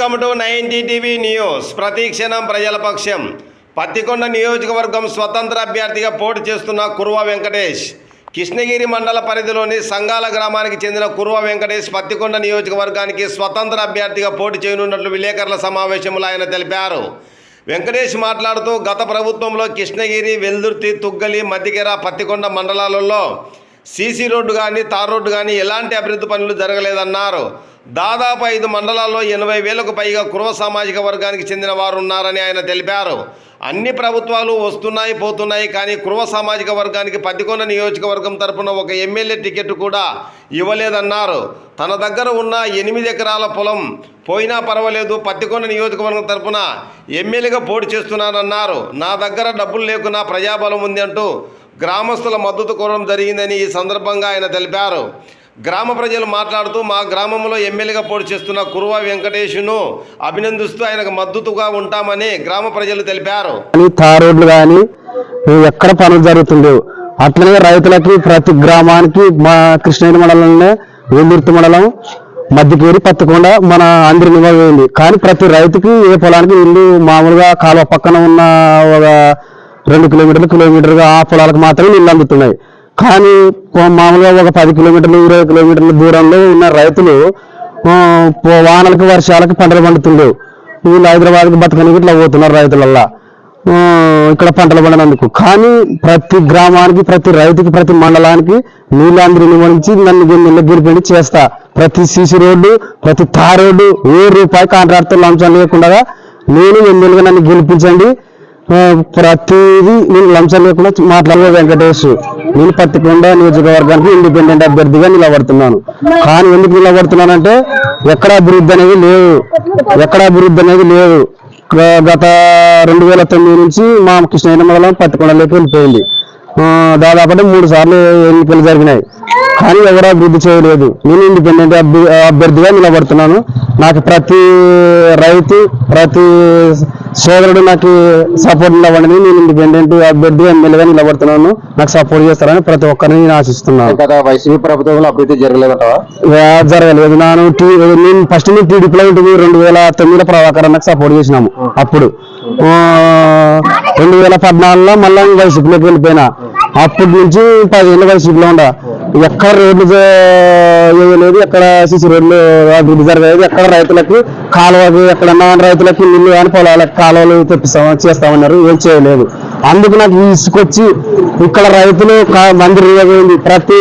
Welcome to ninety TV news. ప్రతిక్షణం ప్రజల పక్షం. పత్తికొండ నియోజకవర్గం స్వతంత్ర అభ్యర్థిగా పోటీ చేస్తున్న కుర్వ వెంకటేష్. కృష్ణగిరి మండల పరిధిలోని సంగాల గ్రామానికి చెందిన కుర్వ వెంకటేష్ పత్తికొండ నియోజకవర్గానికి స్వతంత్ర అభ్యర్థిగా పోటీ చేయనున్నట్లు విలేకరుల సమావేశంలో ఆయన తెలిపారు. వెంకటేష్ మాట్లాడుతూ గత ప్రభుత్వంలో కృష్ణగిరి వెల్దుర్తి తుగ్గలి మధ్యకెర పత్తికొండ మండలాలలో సీసీ రోడ్డు కానీ తార్ రోడ్డు కానీ ఎలాంటి అభివృద్ధి పనులు జరగలేదన్నారు. దాదాపు ఐదు మండలాల్లో ఎనభై వేలకు పైగా కుర్వ సామాజిక వర్గానికి చెందిన వారు ఉన్నారని ఆయన తెలిపారు. అన్ని ప్రభుత్వాలు వస్తున్నాయి పోతున్నాయి కానీ కుర్వ సామాజిక వర్గానికి పద్దికొన్న నియోజకవర్గం తరపున ఒక ఎమ్మెల్యే టికెట్ కూడా ఇవ్వలేదన్నారు. తన దగ్గర ఉన్న ఎనిమిది ఎకరాల పొలం పోయినా పర్వాలేదు పత్తికొండ నియోజకవర్గం తరపున ఎమ్మెల్యేగా పోటీ చేస్తున్నానన్నారు. నా దగ్గర డబ్బులు లేకున్నా ప్రజాబలం ఉంది అంటూ గ్రామస్తుల మద్దతు కోరడం జరిగిందని ఈ సందర్భంగా ఆయన తెలిపారు. గ్రామ ప్రజలు మాట్లాడుతూ మా గ్రామంలో ఎమ్మెల్యేగా పోటీ చేస్తున్న కురువ వెంకటేష్ను అభినందిస్తూ ఆయనకు మద్దతుగా ఉంటామని గ్రామ ప్రజలు తెలిపారు. తార్ రోడ్లు కానీ ఎక్కడ పనులు జరుగుతుండేవి. అట్లనే రైతులకి ప్రతి గ్రామానికి మా కృష్ణగిరి మండలంలోనే వెల్లుర్తి మండలం మధ్యకేరి పత్తకొండ మన అందరి నివాయింది కానీ ప్రతి రైతుకి ఏ పొలానికి ఇల్లు మామూలుగా కాలువ పక్కన ఉన్న ఒక రెండు కిలోమీటర్లు కిలోమీటర్గా ఆ పొలాలకు మాత్రమే నీళ్ళు అందుతున్నాయి. కానీ మామూలుగా ఒక పది కిలోమీటర్లు ఇరవై కిలోమీటర్ల దూరంలో ఉన్న రైతులు వానలకు వర్షాలకు పంటలు పండుతుండేవి వీళ్ళు హైదరాబాద్కి బతకనికి ఇట్లా పోతున్నారు రైతులల్లా. ఇక్కడ పంటలు పండినందుకు. కానీ ప్రతి గ్రామానికి ప్రతి రైతుకి ప్రతి మండలానికి నీళ్ళందరి నుంచి నన్ను నిన్న గెలిపిండి చేస్తా. ప్రతి సీసీ రోడ్డు ప్రతి తార్ రోడ్డు ఏ రూపాయి కాంట్రాక్టర్ లంచం లేకుండా నేను ఎమ్మెల్యేగా నన్ను గెలిపించండి. ప్రతిదీ నేను లంచం లేకుండా మాట్లాడే వెంకటేష్. నేను పత్తికొండ నియోజకవర్గానికి ఇండిపెండెంట్ అభ్యర్థిగా నిలబడుతున్నాను. కానీ ఎందుకు నిలబడుతున్నానంటే ఎక్కడ అభివృద్ధి అనేది లేదు. ఎక్కడ అభివృద్ధి అనేది లేదు. గత రెండు వేల తొమ్మిది నుంచి మా కృష్ణ మండలం పత్తికొండలోకి వెళ్ళిపోయింది. దాదాపు అంటే మూడు సార్లు ఎన్నికలు జరిగినాయి. కానీ ఎవరు అభివృద్ధి చేయలేదు. నేను ఇండిపెండెంట్ అభ్య అభ్యర్థిగా నిలబడుతున్నాను. నాకు ప్రతి రైతు ప్రతి సోదరుడు నాకు సపోర్ట్ నిలబడి నేను ఇండిపెండెంట్ అభ్యర్థిగా ఎమ్మెల్యేగా నిలబడుతున్నాను. నాకు సపోర్ట్ చేస్తారని ప్రతి ఒక్కరిని నేను ఆశిస్తున్నాను. గత వైసీపీ ప్రభుత్వంలో అభివృద్ధి జరగలేదంటావా? యా, జరగలేదు. నేను టీ- నేను ఫస్ట్ నేను టీడీపీలో ఉంటుంది రెండు వేల తొమ్మిదిలో ప్రభాకర్ నాకు సపోర్ట్ చేసినాము. అప్పుడు రెండు వేల పద్నాలుగులో మళ్ళీ వైసీపీలోకి వెళ్ళిపోయినా. అప్పటి నుంచి పదిహేను వైసీపీలో ఉండ. ఎక్కడ రోడ్లు జ- వేయలేదు ఎక్కడ సిసి రోడ్లు అభివృద్ధి జరగలేదు ఎక్కడ రైతులకు కాలువకి ఎక్కడన్నా రైతులకి నీళ్ళు కానీ పొలాలకు కాలువలు తెప్పిస్తాం చేస్తామన్నారు. ఏం చేయలేదు. అందుకు నాకు ఇసుకొచ్చి ఇక్కడ రైతులు మందిరి ప్రతి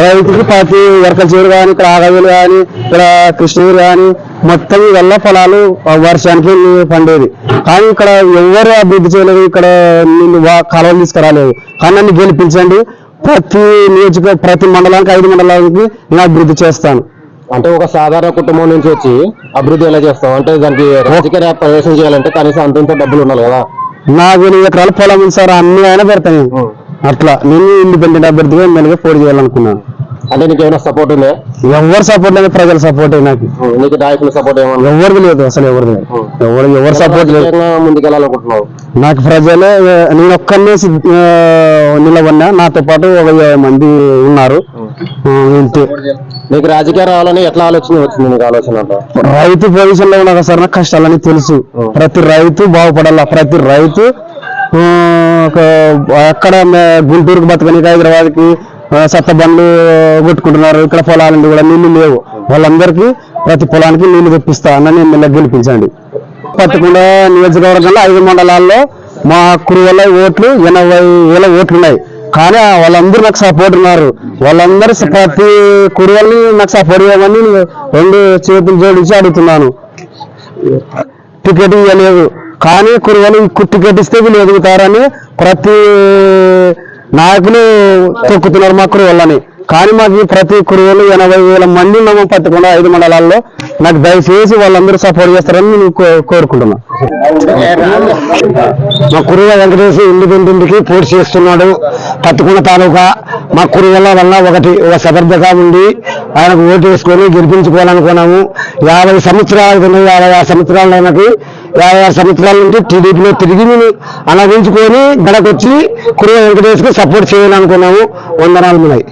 రైతుకి ప్రతి ఎరకల చేరు కానీ ఇక్కడ ఆగవేలు కానీ ఇక్కడ కృష్ణగిరి కానీ మొత్తం ఇవల్ల పొలాలు ఆ వర్షానికి పండేది. కానీ ఇక్కడ ఎవరు అభివృద్ధి చేయలేదు ఇక్కడ నీళ్ళు కాలువలు తీసుకురాలేదు. కానీ నన్ను గెలిపించండి ప్రతి నియోజక ప్రతి మండలానికి ఐదు మండలానికి నేను అభివృద్ధి చేస్తాను. అంటే ఒక సాధారణ కుటుంబం నుంచి వచ్చి అభివృద్ధి ఎలా చేస్తాం? అంటే దానికి రాజకీయ ప్రవేశం చేయాలంటే కనీసం అంత డబ్బులు ఉండాలి కదా. నాకు ఎనిమిది ఎకరాల పొలం ఉంది సార్? అన్ని అయినా పెడతాను అట్లా నేను ఇండిపెండెంట్ అభ్యర్థిగా ఎమ్మెల్యేగా పోటీ చేయాలనుకున్నాను అంటే నీకు ఏమైనా సపోర్ట్ ఉందా? ఎవరు సపోర్ట్ లేదు ప్రజల సపోర్ట్ నాకు. నీకు నాయకుల సపోర్ట్ ఏమన్నా? ఎవరిది లేదు అసలు ఎవరిది. లేదు. ఎవరు ఎవరు సపోర్ట్ లేదు. ముందుకెళ్ళాలనుకుంటున్నావు? నాకు ప్రజలే నేను ఒక్కనే నిలబడినా నాతో పాటు ఒక మంది ఉన్నారు. ఇంతే. నీకు రాజకీయం రావాలని ఎట్లా ఆలోచన వచ్చింది నీకు ఆలోచన రైతు పొజిషన్లో ఉన్నా సార్ నాకు కష్టాలని తెలుసు. ప్రతి రైతు బాగుపడాల? ప్రతి రైతు అక్కడ గుంటూరుకు బతకని హైదరాబాద్కి సత్తబండ్లు సత్త బండ్లు కొట్టుకుంటున్నారు. ఇక్కడ పొలాలండి కూడా నీళ్ళు లేవు. వాళ్ళందరికీ ప్రతి పొలానికి నీళ్ళు తెప్పిస్తా అన్నని ఎమ్మెల్యే గెలిపించండి పట్టకుండా నియోజకవర్గంలో ఐదు మండలాల్లో మా కురువల ఓట్లు ఎనభై వేల ఓట్లున్నాయి. కానీ వాళ్ళందరూ నాకు సపోర్ట్ ఉన్నారు. వాళ్ళందరూ ప్రతి కురువల్ని నాకు సపోర్ట్ ఇవ్వమని నేను రెండు చేతులు జోడించి అడుగుతున్నాను. టికెట్ ఇవ్వలేదు. కానీ కురువలు కుట్టి గడ్డిస్తే వీళ్ళు ఎదుగుతారని ప్రతి నాయకులు తొక్కుతున్నారు మా కురువలని కానీ మాకు ప్రతి కురువలు ఎనభై వేల మంది ఉన్నాము పట్టకుండా ఐదు మండలాల్లో నాకు దయచేసి వాళ్ళందరూ సపోర్ట్ చేస్తారని నేను కో- కోరుకుంటున్నా మా కురువ వెంకటేశ్వర ఇండిపెండెంట్కి పోటీ చేస్తున్నాడు. పట్టుకున్న తాలూకా మా కురువల వల్ల ఒకటి ఒక సదర్థగా ఉండి ఆయనకు ఓటు వేసుకొని గెలిపించుకోవాలనుకున్నాము. యాభై సంవత్సరాలు యాభై ఆరు సంవత్సరాలు ఆయనకి యాభై ఆరు సంవత్సరాల నుంచి టీడీపీలో తిరిగి మేము అనగించుకొని గడకొచ్చి కురువ వెంకటేశ్వరికి సపోర్ట్ చేయాలనుకున్నాము. వందనాలు ఉన్నాయి